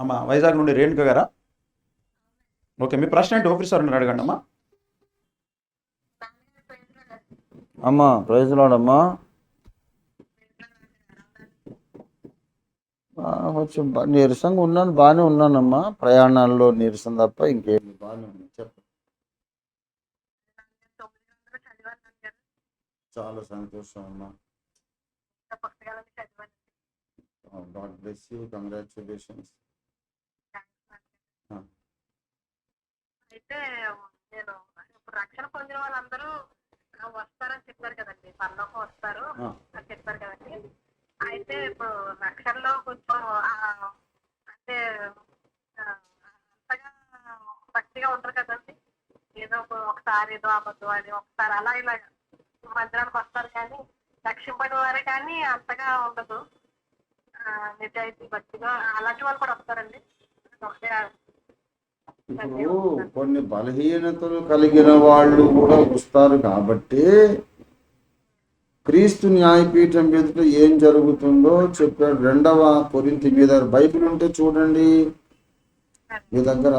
అమ్మ వైజాగ్ నుండి రేణుక గారా? ఓకే మీ ప్రశ్న ఏంటి? ఆఫీసర్ ఉన్నారు అడగండి అమ్మా. అమ్మా ప్రైజ్ కొంచెం నీరసంగా ఉన్నాను బాగానే ఉన్నానమ్మా. ప్రయాణాల్లో నీరసం తప్ప ఇంకేమి బాగానే ఉంది. చెప్పు. తొమ్మిది వందలు చదివాను నాన్నగారు చాలా సంతోషం అమ్మా. God bless you congratulations. అయితే నేను ఇప్పుడు రక్షణ పొందిన వాళ్ళందరూ వస్తారని చెప్పారు కదండి. పరలోకం వస్తారు. అని చెప్పారు కదండి. అయితే ఇప్పుడు రక్షణలో కొంచెం అంటే అంతగా భక్తిగా ఉంటారు కదండి. ఏదో ఒక- ఒకసారి ఏదో అబద్ధం అని ఒకసారి అలా ఇలా మందిరానికి వస్తారు కానీ రక్షింపడిన వారే కానీ అంతగా ఉండదు. ఆ, నిజాయితీ భక్తిగా అలాంటి వాళ్ళు కూడా వస్తారండి. ఒకటే ఇప్పుడు కొన్ని బలహీనతలు కలిగిన వాళ్ళు కూడా వస్తారు కాబట్టి క్రీస్తు న్యాయపీఠం ఎదుట ఏం జరుగుతుందో చెప్పాడు రెండవ కొరింతి మీద బైబిల్ ఉంటే చూడండి. మీ దగ్గర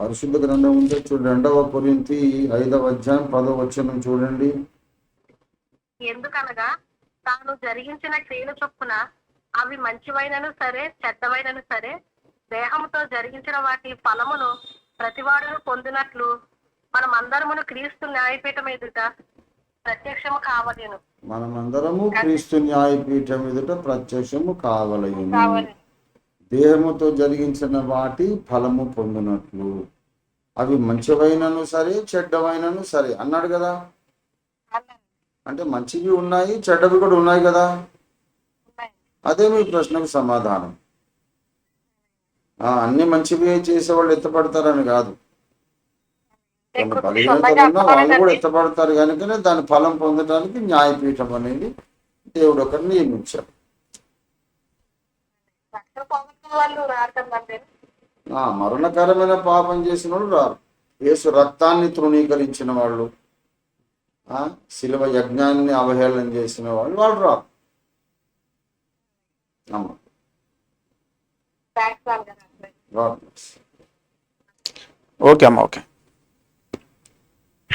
పరిశుద్ధ గ్రంథం ఉంటే చూడండి. రెండవ కొరింతి ఐదవ అధ్యాయం పదవ వచనం చూడండి. ఎందుకనగా తాను జరిగించిన క్రియల చొప్పున అవి మంచివైనను సరే చెడ్డవైనను సరే దేహంతో జరిగించిన వాటి ఫలమును ప్రతివాడును పొందినట్లు మనం అందరమును క్రీస్తు న్యాయపీఠం ఎదుట ప్రత్యక్షము కావలేను. మనమందరము క్రీస్తు న్యాయపీఠం ఎదుట ప్రత్యక్షము కావలయును కావాలి దేహముతో జరిగించిన వాటి ఫలము పొందినట్లు. అవి మంచివైనను సరే చెడ్డవైనను సరే అన్నాడు కదా. అంటే మంచివి ఉన్నాయి చెడ్డవి కూడా ఉన్నాయి కదా. అదే మీ ప్రశ్నకు సమాధానం. అన్ని మంచివి చేసేవాళ్ళు ఎత్తపడతారని కాదు. కొన్ని ఎక్కువ బలహీనతలు క్షుణ్ణంగా ఉన్నా వాళ్ళు కూడా. ఎత్తపడతారు కనుకనే దాని ఫలం పొందడానికి న్యాయపీఠం అనేది దేవుడు ఒకరు ఆ మరణకరమైన పాపం చేసిన వాళ్ళు రారు. యేసు రక్తాన్ని తృణీకరించిన వాళ్ళు ఆ శిలువ యజ్ఞాన్ని అవహేళన చేసిన వాళ్ళు వాళ్ళు రారు. అమ్మ. థ్యాంక్స్ నాన్నగారు God bless. ఓకే అమ్మా ఓకే